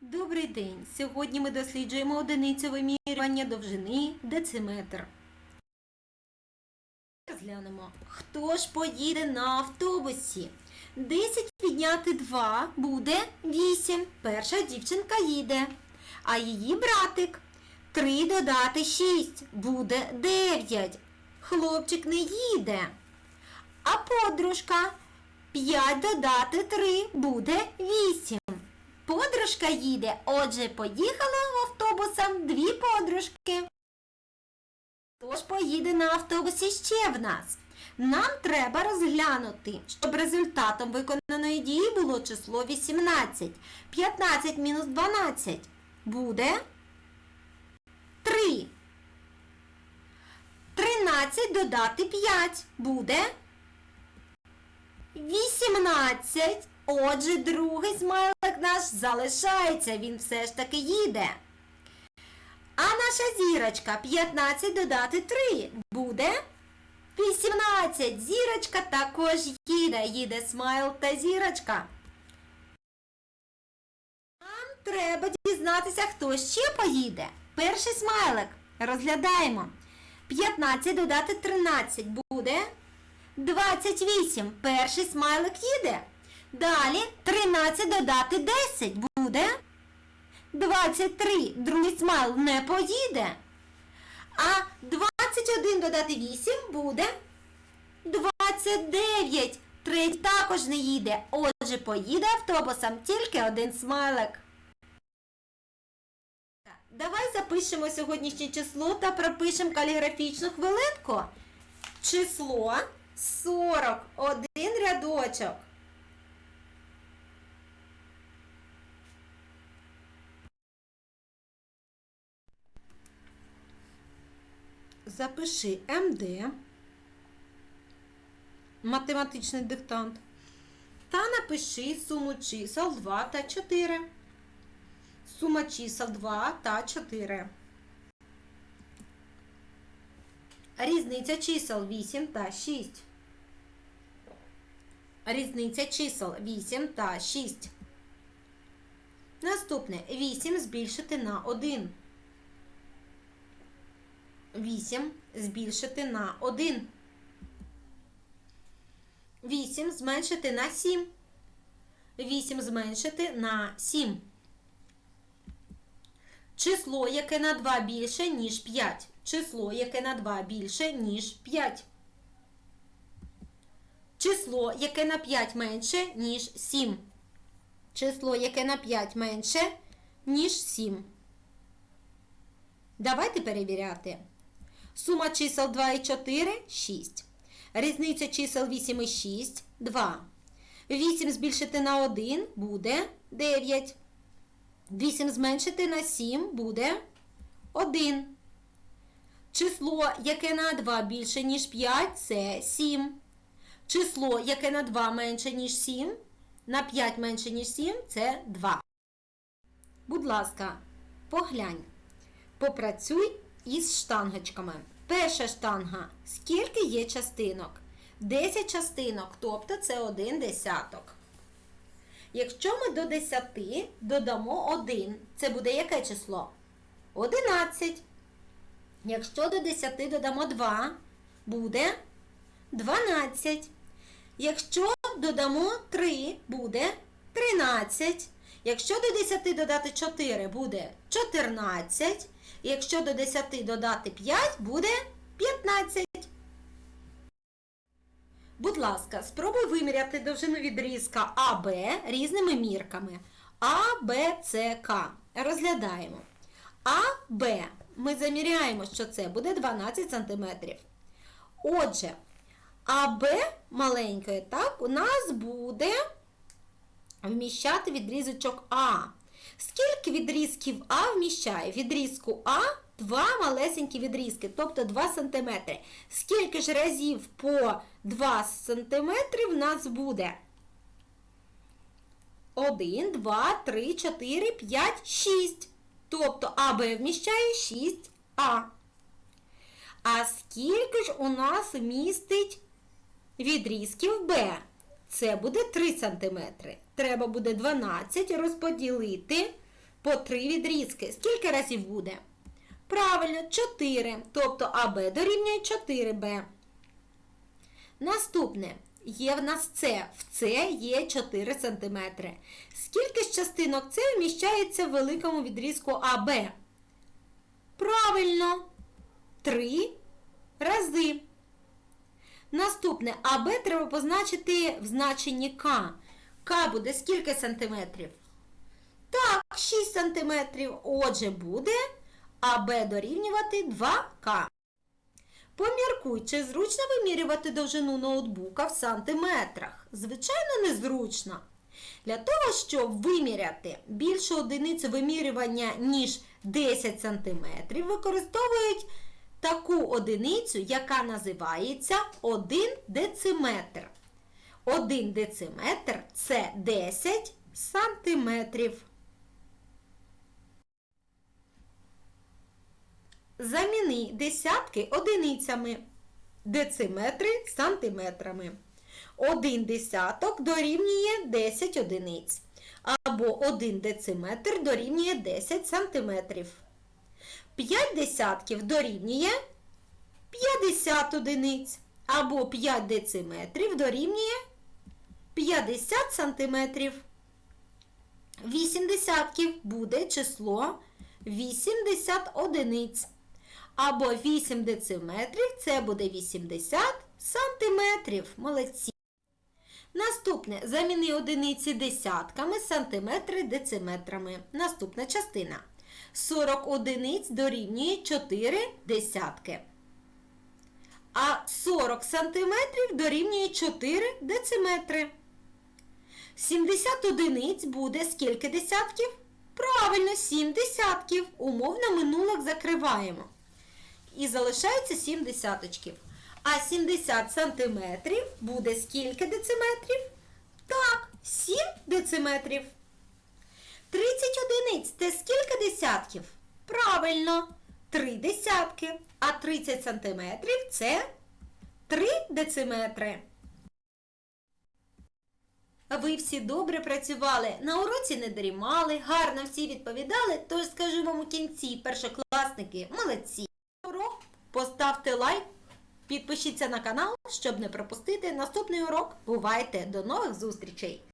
Добрий день! Сьогодні ми досліджуємо одиницю вимірювання довжини дециметр. Розглянемо, хто ж поїде на автобусі. 10 підняти 2 буде 8. Перша дівчинка їде. А її братик. 3 додати 6 буде 9. Хлопчик не їде. А подружка 5 додати 3 буде 8. Подружка їде, отже, поїхала автобусом дві подружки. Хто ж поїде на автобусі ще в нас? Нам треба розглянути, щоб результатом виконаної дії було число 18. 15 мінус 12 буде 3. 13 додати 5 буде 18. Отже, другий смайлик наш залишається, він все ж таки їде. А наша зірочка 15 додати 3 буде 18. Зірочка також їде. Їде смайл та зірочка. Нам треба дізнатися, хто ще поїде. Перший смайлик. Розглядаємо. 15 додати 13 буде 28. Перший смайлик їде. Далі 13 додати 10 буде 23. Другий смайл не поїде. А 21 додати 8 буде 29. Третій також не їде. Отже, поїде автобусом тільки один смайлик. Давай запишемо сьогоднішнє число та пропишемо каліграфічну хвилинку. Число 41 рядочок. Запиши МД, математичний диктант, та напиши суму чисел 2 та 4. Сума чисел 2 та 4. Різниця чисел 8 та 6. Різниця чисел 8 та 6. Наступне 8 збільшити на 1. 8 збільшити на 1. 8 зменшити на 7. 8 зменшити на 7. Число, яке на 2 більше, ніж 5. Число, яке на 2 більше, ніж 5. Число, яке на 5 менше, ніж 7. Число, яке на 5 менше, ніж 7. Давайте перевіряти. Сума чисел 2 і 4 6. Різниця чисел 8 і 6 2. 8 збільшити на 1 буде 9. 8 зменшити на 7 буде 1. Число, яке на 2 більше, ніж 5, це 7. Число, яке на 2 менше, ніж 7, на 5 менше, ніж 7, це 2. Будь ласка, поглянь. Попрацюй із штангочками. Перша штанга. Скільки є частинок? 10 частинок, тобто це 1 десяток. Якщо ми до 10 додамо 1, це буде яке число? 11. Якщо до 10 додамо 2, буде 12. Якщо додамо 3, буде 13. Якщо до 10 додати 4, буде 14. Якщо до 10 додати 5, буде 15. Будь ласка, спробуй виміряти довжину відрізка АБ різними мірками. А, Б, С, К. Розглядаємо. АБ ми заміряємо, що це буде 12 см. Отже, АБ маленької, так, у нас буде вміщати відрізочок А. Скільки відрізків А вміщає? Відрізку А два малесенькі відрізки, тобто 2 см. Скільки ж разів по 2 см в нас буде? 1, 2, 3, 4, 5, 6. Тобто АБ вміщає 6А. А скільки ж у нас містить відрізків Б? Це буде 3 см. Треба буде 12 розподілити по 3 відрізки. Скільки разів буде? Правильно, 4. Тобто АБ дорівнює 4Б. Наступне. Є в нас С. В С є 4 см. Скільки ж частинок С вміщається в великому відрізку АБ? Правильно, 3 рази. Наступне АБ треба позначити в значенні К. К буде скільки сантиметрів? Так, 6 сантиметрів. Отже, буде АБ дорівнювати 2К. Поміркуй, чи зручно вимірювати довжину ноутбука в сантиметрах? Звичайно, незручно. Для того, щоб виміряти більшу одиницю вимірювання, ніж 10 см, використовують таку одиницю, яка називається 1 дециметр. 1 дециметр це 10 сантиметрів. Заміни десятки одиницями, дециметри сантиметрами. Один десяток дорівнює 10 одиниць. Або 1 дециметр дорівнює 10 сантиметрів. 5 десятків дорівнює 50 одиниць. Або 5 дециметрів дорівнює 50 сантиметрів. 8 десятків буде число 80 одиниць. Або 8 дециметрів це буде 80 сантиметрів. Молодці. Наступне заміни одиниці десятками, сантиметри дециметрами. Наступна частина. 40 одиниць дорівнює 4 десятки. А 40 сантиметрів дорівнює 4 дециметри. 70 одиниць буде скільки десятків? Правильно, 7 десятків. Умовно минулок закриваємо. І залишається 7 десяточків. А 70 сантиметрів буде скільки дециметрів? Так, 7 дециметрів. 30 одиниць це скільки десятків? Правильно, 3 десятки. А 30 сантиметрів це 3 дециметри. Ви всі добре працювали, на уроці не дрімали, гарно всі відповідали, тож скажу вам у кінці, першокласники, молодці. Урок поставте лайк, підпишіться на канал, щоб не пропустити наступний урок. Бувайте! До нових зустрічей!